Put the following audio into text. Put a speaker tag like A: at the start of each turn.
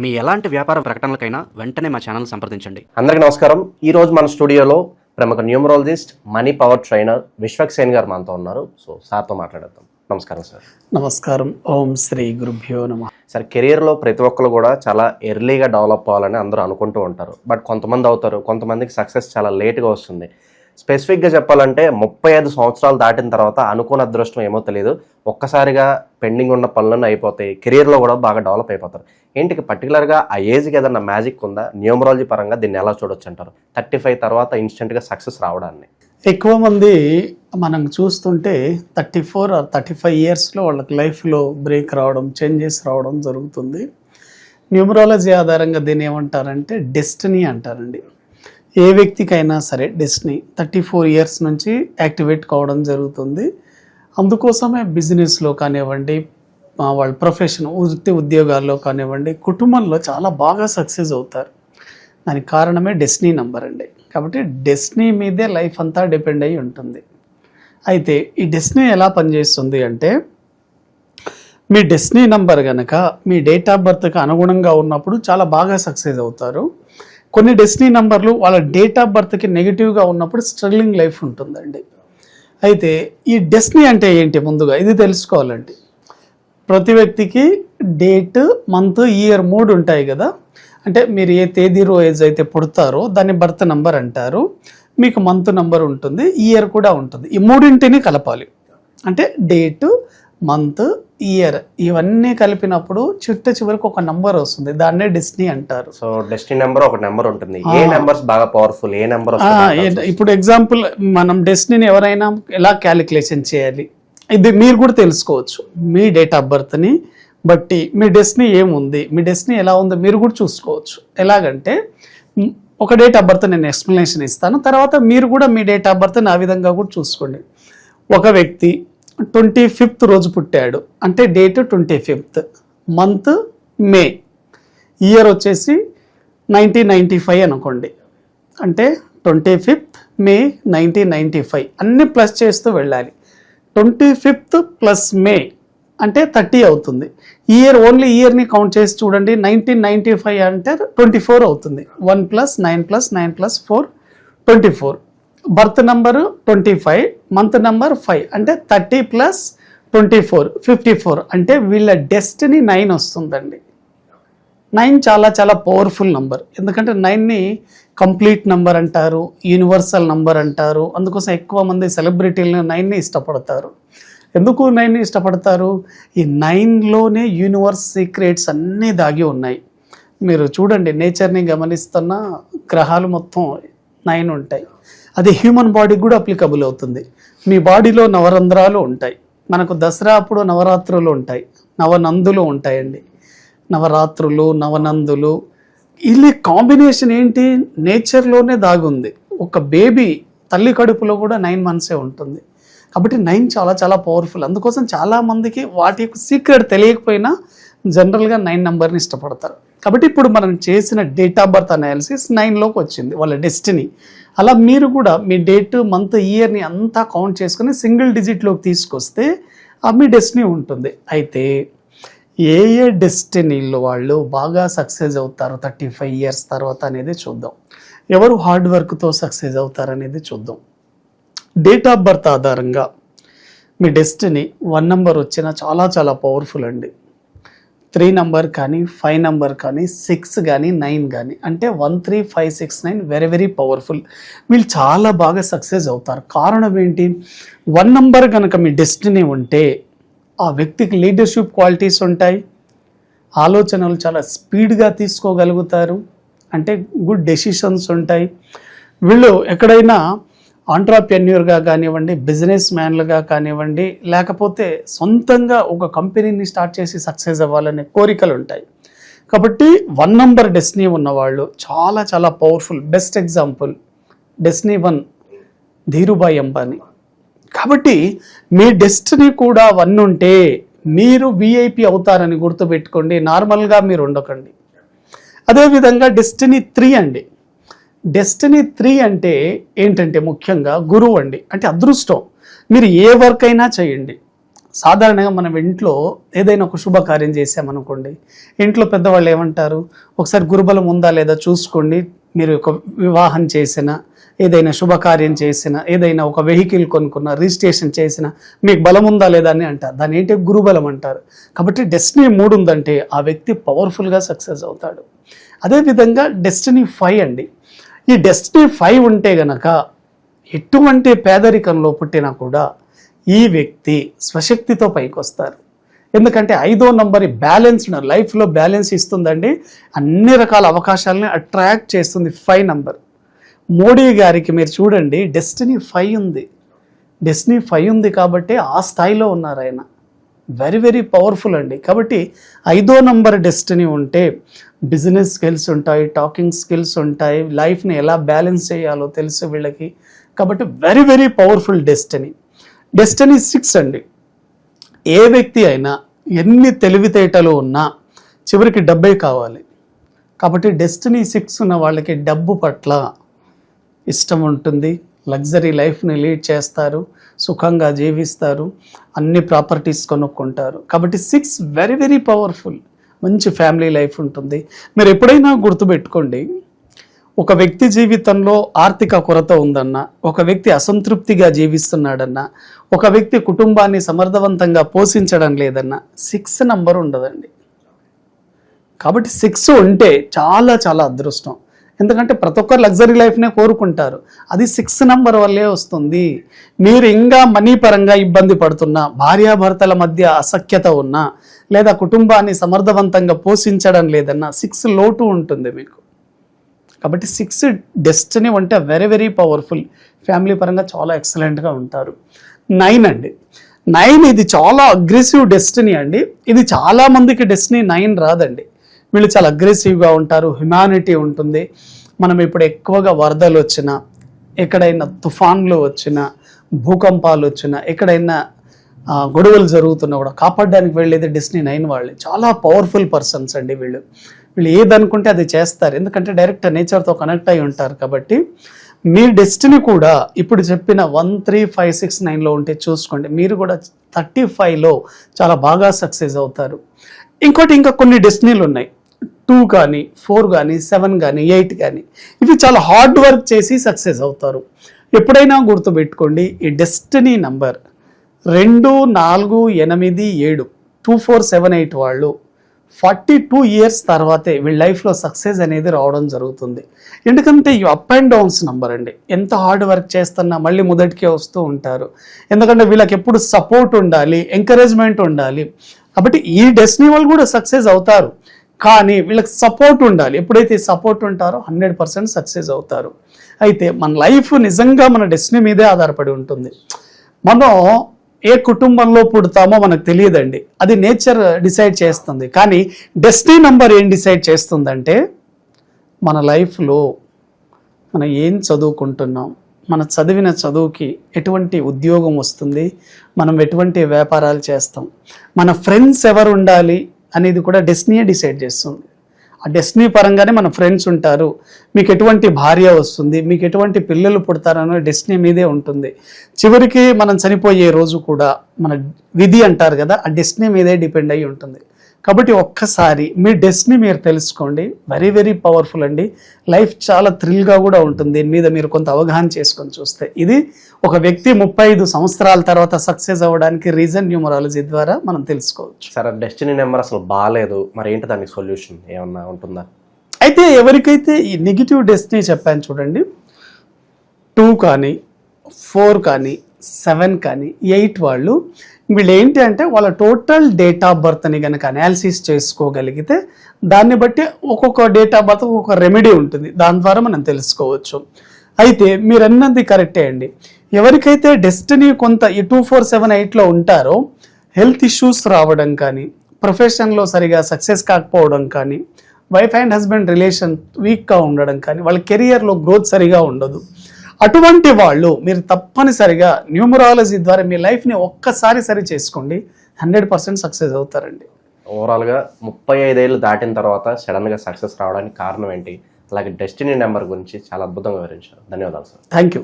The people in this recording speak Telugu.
A: మీ ఎలాంటి వ్యాపార ప్రకటనలకైనా వెంటనే మా ఛానల్ సంప్రదించండి.
B: అందరికీ నమస్కారం. ఈ రోజు మన స్టూడియోలో ప్రముఖ numerologist money power trainer Vishwak Sen garu మనతో ఉన్నారు. సో సార్తో మాట్లాడేద్దాం. నమస్కారం సార్.
C: నమస్కారం. ఓం శ్రీ గురుభ్యో నమ.
B: సార్ కెరియర్లో ప్రతి ఒక్కరు కూడా చాలా ఎర్లీగా డెవలప్ అవ్వాలని అందరూ అనుకుంటూ ఉంటారు. బట్ కొంతమంది అవుతారు కొంతమందికి సక్సెస్ చాలా లేట్గా వస్తుంది. స్పెసిఫిక్గా చెప్పాలంటే ముప్పై ఐదు సంవత్సరాలు దాటిన తర్వాత అనుకున్న అదృష్టం ఏమో తెలియదు ఒక్కసారిగా పెండింగ్ ఉన్న పనులన్నీ అయిపోతాయి. కెరీర్లో కూడా బాగా డెవలప్ అయిపోతారు. ఏంటికి పర్టికులర్గా ఆ ఏజ్కి ఏదన్నా మ్యాజిక్ ఉందా? న్యూమరాలజీ పరంగా దీన్ని ఎలా చూడొచ్చు అంటారు? థర్టీ ఫైవ్ తర్వాత ఇన్స్టెంట్గా సక్సెస్ రావడాన్ని.
C: ఎక్కువ మంది మనం చూస్తుంటే thirty four or thirty five ఇయర్స్లో వాళ్ళకి లైఫ్లో బ్రేక్ రావడం చేంజెస్ రావడం జరుగుతుంది. న్యూమరాలజీ ఆధారంగా దీన్ని ఏమంటారంటే డెస్టినీ అంటారండి. ఏ వ్యక్తికైనా సరే డెస్టినీ థర్టీ ఫోర్ ఇయర్స్ నుంచి యాక్టివేట్ కావడం జరుగుతుంది. అందుకోసమే బిజినెస్లో కానివ్వండి వాళ్ళ ప్రొఫెషన్ వృత్తి ఉద్యోగాల్లో కానివ్వండి కుటుంబంలో చాలా బాగా సక్సెస్ అవుతారు. దానికి కారణమే డెస్టినీ నంబర్ అండి. కాబట్టి డెస్టినీ మీదే లైఫ్ అంతా డిపెండ్ అయి ఉంటుంది. అయితే ఈ డెస్టినీ ఎలా పనిచేస్తుంది అంటే మీ డెస్టినీ నంబర్ కనుక మీ డేట్ ఆఫ్ బర్త్కి అనుగుణంగా ఉన్నప్పుడు చాలా బాగా సక్సెస్ అవుతారు. కొన్ని డెస్టినీ నంబర్లు వాళ్ళ డేట్ ఆఫ్ బర్త్కి నెగిటివ్గా ఉన్నప్పుడు స్ట్రగ్లింగ్ లైఫ్ ఉంటుందండి. అయితే ఈ డెస్టినీ అంటే ఏంటి ముందుగా? ఇది తెలుసుకోవాలండి. ప్రతి వ్యక్తికి డేట్ మంత్ ఇయర్ మూడు ఉంటాయి కదా? అంటే మీరు ఏ తేదీ రోజు అయితే పుడతారో దాన్ని బర్త్ నంబర్ అంటారు. మీకు మంత్ నంబర్ ఉంటుంది ఇయర్ కూడా ఉంటుంది. ఈ మూడింటిని కలపాలి. అంటే డేటు మంత్ ఇయర్ ఇవన్నీ కలిపినప్పుడు చిట్ట చివరికి ఒక నంబర్ వస్తుంది. దాన్నే డెస్టినీ అంటారు.
B: సో డెస్టినీ నెంబర్ ఒక నెంబర్ ఉంటుంది. ఏ నెంబర్స్ బాగా పవర్ఫుల్ ఏ నెంబర్
C: ఇప్పుడు ఎగ్జాంపుల్ మనం డెస్టినీని ఎవరైనా ఎలా క్యాలిక్యులేషన్ చేయాలి? ఇది మీరు కూడా తెలుసుకోవచ్చు. మీ డేట్ ఆఫ్ బర్త్ని బట్టి మీ డెస్టినీ ఏముంది? మీ డెస్టినీ ఎలా ఉందో? మీరు కూడా చూసుకోవచ్చు. ఎలాగంటే ఒక డేట్ ఆఫ్ బర్త్ నేను ఎక్స్ప్లెనేషన్ ఇస్తాను. తర్వాత మీరు కూడా మీ డేట్ ఆఫ్ బర్త్ని ఆ విధంగా కూడా చూసుకోండి. ఒక వ్యక్తి ట్వంటీ ఫిఫ్త్ రోజు పుట్టాడు. అంటే date twenty fifth. Month May. Year వచ్చేసి నైన్టీన్ నైంటీ ఫైవ్ అనుకోండి. అంటే twenty fifth May nineteen ninety five. అన్ని ప్లస్ చేస్తూ వెళ్ళాలి. Twenty fifth plus May. అంటే థర్టీ అవుతుంది. ఇయర్ ఓన్లీ ఇయర్ని కౌంట్ చేసి చూడండి. నైన్టీన్ నైంటీ ఫైవ్ అంటే ట్వంటీ ఫోర్ అవుతుంది. One plus nine plus nine plus four twenty four. Birth number twenty five month number five అంటే thirty plus twenty four fifty four అంటే వీళ్ళ డెస్టినీ నైన్ వస్తుందండి. నైన్ చాలా చాలా పవర్ఫుల్ నంబర్ ఎందుకంటే నైన్ని కంప్లీట్ నంబర్ అంటారు యూనివర్సల్ నంబర్ అంటారు అందుకోసం ఎక్కువ మంది సెలబ్రిటీలను నైన్ని ఇష్టపడతారు. ఎందుకు నైన్ని ఇష్టపడతారు? ఈ నైన్లోనే యూనివర్స్ సీక్రెట్స్ అన్నీ దాగి ఉన్నాయి. మీరు చూడండి నేచర్ని గమనిస్తున్న గ్రహాలు మొత్తం నైన్ ఉంటాయి. అది హ్యూమన్ బాడీకి కూడా అప్లికబుల్ అవుతుంది. మీ బాడీలో నవరంధ్రాలు ఉంటాయి. మనకు దసరా అప్పుడు నవరాత్రులు ఉంటాయి. నవనందులు ఉంటాయండి. నవరాత్రులు నవనందులు. వీళ్ళ కాంబినేషన్ ఏంటి? నేచర్లోనే దాగుంది. ఒక బేబీ తల్లి కడుపులో కూడా నైన్ మంత్సే ఉంటుంది. కాబట్టి నైన్ చాలా చాలా పవర్ఫుల్ అందుకోసం చాలామందికి వాటి యొక్క సీక్రెట్ తెలియకపోయినా జనరల్గా నైన్ నెంబర్ని ఇష్టపడతారు. కాబట్టి ఇప్పుడు మనం చేసిన డేట్ ఆఫ్ బర్త్ అనాలిసిస్ నైన్లోకి వచ్చింది వాళ్ళ డెస్టినీ అలా మీరు కూడా మీ డేట్ మంత్ ఇయర్ని అంతా కౌంట్ చేసుకుని సింగిల్ డిజిట్లోకి తీసుకొస్తే ఆ మీ డెస్టినీ ఉంటుంది. అయితే ఏ ఏ డెస్టినీలో వాళ్ళు బాగా సక్సెస్ అవుతారు థర్టీ ఫైవ్ ఇయర్స్ తర్వాత అనేది చూద్దాం. ఎవరు హార్డ్ వర్క్తో సక్సెస్ అవుతారు అనేది చూద్దాం. డేట్ ఆఫ్ బర్త్ ఆధారంగా మీ డెస్టినీ వన్ నెంబర్ వచ్చిన చాలా చాలా పవర్ఫుల్ అండి. త్రీ నంబర్ కానీ ఫైవ్ నంబర్ కానీ సిక్స్ కానీ నైన్ కానీ అంటే one three five six nine very very powerful. వీళ్ళు చాలా బాగా సక్సెస్ అవుతారు. కారణం ఏంటి? వన్ నంబర్ కనుక మీ డెస్టినీ ఉంటే ఆ వ్యక్తికి లీడర్షిప్ క్వాలిటీస్ ఉంటాయి. ఆలోచనలు చాలా స్పీడ్గా తీసుకోగలుగుతారు. అంటే గుడ్ డెసిషన్స్ ఉంటాయి. వీళ్ళు ఎక్కడైనా ఆంట్రాప్రెన్యూర్గా కానివ్వండి బిజినెస్ మ్యాన్లుగా కానివ్వండి లేకపోతే సొంతంగా ఒక కంపెనీని స్టార్ట్ చేసి సక్సెస్ అవ్వాలనే కోరికలు ఉంటాయి కాబట్టి వన్ నంబర్ డెస్నీ ఉన్నవాళ్ళు చాలా చాలా powerful best example destiny one Dhirubhai Ambani. కాబట్టి మీ డెస్టినీ కూడా వన్ ఉంటే మీరు విఐపి అవుతారని గుర్తుపెట్టుకోండి నార్మల్గా మీరు ఉండకండి. అదేవిధంగా డెస్టినీ త్రీ అండి. డెస్టినీ త్రీ అంటే ఏంటంటే ముఖ్యంగా గురువు అండి. అంటే అదృష్టం. మీరు ఏ వర్క్ అయినా చేయండి. సాధారణంగా మనం ఇంట్లో ఏదైనా ఒక శుభకార్యం చేసామనుకోండి. ఇంట్లో పెద్దవాళ్ళు ఏమంటారు? ఒకసారి గురుబలం ఉందా లేదా చూసుకోండి. మీరు ఒక వివాహం చేసిన ఏదైనా శుభకార్యం చేసిన ఏదైనా ఒక వెహికల్ కొనుక్కున్న రిజిస్ట్రేషన్ చేసిన మీకు బలం ఉందా లేదా అని అంటారు. దాని ఏంటి? గురుబలం అంటారు. కాబట్టి డెస్టినీ మూడు ఉందంటే ఆ వ్యక్తి పవర్ఫుల్గా సక్సెస్ అవుతాడు. అదేవిధంగా డెస్టినీ ఫైవ్ అండి. ఈ డెస్టినీ ఫైవ్ ఉంటే గనక ఎటువంటి పేదరికంలో పుట్టినా కూడా ఈ వ్యక్తి స్వశక్తితో పైకి వస్తారు ఎందుకంటే ఐదో నంబర్ బ్యాలెన్స్డ్ లైఫ్లో బ్యాలెన్స్ ఇస్తుందండి. అన్ని రకాల అవకాశాలని అట్రాక్ట్ చేస్తుంది ఫైవ్ నంబర్. మోడీ గారికి మీరు చూడండి డెస్టినీ ఫైవ్ ఉంది. డెస్టినీ ఫైవ్ ఉంది కాబట్టి ఆ స్థాయిలో ఉన్నారు ఆయన. వెరీ వెరీ పవర్ఫుల్ అండి. కాబట్టి ఐదో నంబర్ డెస్టినీ ఉంటే బిజినెస్ స్కిల్స్ ఉంటాయి టాకింగ్ స్కిల్స్ ఉంటాయి లైఫ్ని ఎలా బ్యాలెన్స్ చేయాలో తెలుసు వీళ్ళకి. కాబట్టి very very powerful destiny. Destiny six అండి. ఏ వ్యక్తి అయినా ఎన్ని తెలివితేటలు ఉన్నా చివరికి డబ్బే కావాలి. కాబట్టి డెస్టినీ సిక్స్ ఉన్న వాళ్ళకి డబ్బు పట్ల ఇష్టం ఉంటుంది. లగ్జరీ లైఫ్ని లీడ్ చేస్తారు సుఖంగా జీవిస్తారు అన్ని ప్రాపర్టీస్ కొనుక్కుంటారు. కాబట్టి సిక్స్ వెరీ వెరీ పవర్ఫుల్. మంచి ఫ్యామిలీ లైఫ్ ఉంటుంది. మీరు ఎప్పుడైనా గుర్తుపెట్టుకోండి ఒక వ్యక్తి జీవితంలో ఆర్థిక కొరత ఉందన్న ఒక వ్యక్తి అసంతృప్తిగా జీవిస్తున్నాడన్న ఒక వ్యక్తి కుటుంబాన్ని సమర్థవంతంగా పోషించడం లేదన్న సిక్స్ నంబర్ ఉండదండి. కాబట్టి సిక్స్ ఉంటే చాలా చాలా అదృష్టం. ఎందుకంటే ప్రతి ఒక్కరు లగ్జరీ లైఫ్నే కోరుకుంటారు. అది సిక్స్ నెంబర్ వల్లే వస్తుంది. మీరు ఇంకా మనీ పరంగా ఇబ్బంది పడుతున్నా భార్యాభర్తల మధ్య అసఖ్యత ఉన్నా లేదా కుటుంబాన్ని సమర్థవంతంగా పోషించడం లేదన్నా సిక్స్ లోటు ఉంటుంది మీకు. కాబట్టి సిక్స్ డెస్టినీ అంటే వెరీ వెరీ పవర్ఫుల్ ఫ్యామిలీ పరంగా చాలా ఎక్సలెంట్గా ఉంటారు. నైన్ అండి. నైన్ ఇది చాలా అగ్రెసివ్ డెస్టినీ అండి. ఇది చాలా మందికి డెస్టినీ నైన్ రాదండి. వీళ్ళు చాలా అగ్రెసివ్గా ఉంటారు హ్యుమానిటీ ఉంటుంది. మనం ఇప్పుడు ఎక్కువగా వరదలు వచ్చినా ఎక్కడైనా తుఫాన్లు వచ్చినా భూకంపాలు వచ్చినా ఎక్కడైనా గొడవలు జరుగుతున్నా కూడా కాపాడడానికి వెళ్ళేది డిస్నీ నైన్ వాళ్ళే. చాలా పవర్ఫుల్ పర్సన్స్ అండి వీళ్ళు. వీళ్ళు ఏదనుకుంటే అది చేస్తారు. ఎందుకంటే డైరెక్ట్ నేచర్తో కనెక్ట్ అయి ఉంటారు కాబట్టి మీ డెస్టినీ కూడా ఇప్పుడు చెప్పిన వన్ త్రీ ఫైవ్ సిక్స్ నైన్లో ఉంటే చూసుకోండి. మీరు కూడా థర్టీ ఫైవ్లో చాలా బాగా సక్సెస్ అవుతారు. ఇంకోటి ఇంకా కొన్ని డెస్టినీలు ఉన్నాయి. టూ కానీ ఫోర్ కానీ సెవెన్ కానీ ఎయిట్ కానీ ఇవి చాలా హార్డ్ వర్క్ చేసి సక్సెస్ అవుతారు. ఎప్పుడైనా గుర్తుపెట్టుకోండి ఈ డెస్టినీ నంబర్ రెండు నాలుగు ఎనిమిది ఏడు టూ ఫోర్ సెవెన్ ఎయిట్ వాళ్ళు ఫార్టీ టూ ఇయర్స్ తర్వాతే వీళ్ళ లైఫ్లో సక్సెస్ అనేది రావడం జరుగుతుంది. ఎందుకంటే ఇవి అప్ అండ్ డౌన్స్ నంబర్ అండి. ఎంత హార్డ్ వర్క్ చేస్తున్నా మళ్ళీ మొదటికే వస్తూ ఉంటారు. ఎందుకంటే వీళ్ళకి ఎప్పుడు సపోర్ట్ ఉండాలి ఎంకరేజ్మెంట్ ఉండాలి. కాబట్టి ఈ డెస్టినీ వాళ్ళు కూడా సక్సెస్ అవుతారు. కానీ వీళ్ళకి సపోర్ట్ ఉండాలి. ఎప్పుడైతే సపోర్ట్ ఉంటారో హండ్రెడ్ పర్సెంట్ సక్సెస్ అవుతారు. అయితే మన లైఫ్ నిజంగా మన డెస్టినీ మీదే ఆధారపడి ఉంటుంది. మనం ఏ కుటుంబంలో పుడతామో మనకు తెలియదండి. అది నేచర్ డిసైడ్ చేస్తుంది. కానీ డెస్టినీ నంబర్ ఏం డిసైడ్ చేస్తుందంటే మన లైఫ్లో మనం ఏం చదువుకుంటున్నాం? మన చదివిన చదువుకి ఎటువంటి ఉద్యోగం వస్తుంది? మనం ఎటువంటి వ్యాపారాలు చేస్తాం? మన ఫ్రెండ్స్ ఎవరు ఉండాలి? అనేది కూడా డెస్టినీయే డిసైడ్ చేస్తుంది. ఆ డెస్టినీ పరంగానే మన ఫ్రెండ్స్ ఉంటారు. మీకు ఎటువంటి భార్య వస్తుంది మీకు ఎటువంటి పిల్లలు పుడతారనే డెస్టినీ మీదే ఉంటుంది. చివరికి మనం చనిపోయే రోజు కూడా మన విధి అంటారు కదా ఆ డెస్టినీ మీదే డిపెండ్ అయి ఉంటుంది. కాబట్టి ఒక్కసారి మీ డెస్టినీ మీరు తెలుసుకోండి. వెరీ వెరీ పవర్ఫుల్ అండి. లైఫ్ చాలా థ్రిల్గా కూడా ఉంటుంది. దీని మీద మీరు కొంత అవగాహన చేసుకొని చూస్తే. ఇది ఒక వ్యక్తి ముప్పై ఐదు సంవత్సరాల తర్వాత సక్సెస్ అవ్వడానికి రీజన్ న్యూమరాలజీ ద్వారా మనం తెలుసుకోవచ్చు.
B: సరే డెస్టినీ నెంబర్ అసలు బాగాలేదు. మరి ఏంటి దానికి సొల్యూషన్? ఏమన్నా ఉంటుందా?
C: అయితే ఎవరికైతే ఈ నెగిటివ్ డెస్టినీ చెప్పాను చూడండి. టూ కానీ ఫోర్ కానీ సెవెన్ కానీ ఎయిట్ వాళ్ళు వీళ్ళు ఏంటి అంటే వాళ్ళ టోటల్ డేట్ ఆఫ్ బర్త్ని కనుక అనాలిసిస్ చేసుకోగలిగితే దాన్ని బట్టి ఒక్కొక్క డేట్ ఆఫ్ బర్త్ ఒక్కొక్క రెమెడీ ఉంటుంది. దాని ద్వారా మనం తెలుసుకోవచ్చు. అయితే మీరు అన్నది కరెక్టే అండి. ఎవరికైతే డెస్టినీ కొంత ఈ టూ ఫోర్ సెవెన్ ఎయిట్లో ఉంటారో హెల్త్ ఇష్యూస్ రావడం కానీ ప్రొఫెషన్లో సరిగా సక్సెస్ కాకపోవడం కానీ వైఫ్ అండ్ హస్బెండ్ రిలేషన్ వీక్గా ఉండడం కానీ వాళ్ళ కెరియర్లో గ్రోత్ సరిగా ఉండదు. అటువంటి వాళ్ళు మీరు తప్పనిసరిగా న్యూమరాలజీ ద్వారా మీ లైఫ్ని ఒక్కసారి సరి చేసుకోండి. హండ్రెడ్ పర్సెంట్ సక్సెస్ అవుతారండి.
B: ఓవరాల్గా ముప్పై ఐదేళ్ళు దాటిన తర్వాత సడన్గా సక్సెస్ రావడానికి కారణం ఏంటి? అలాగే డెస్టినీ నెంబర్ గురించి చాలా అద్భుతంగా వివరించారు. ధన్యవాదాలు సార్.
C: Thank you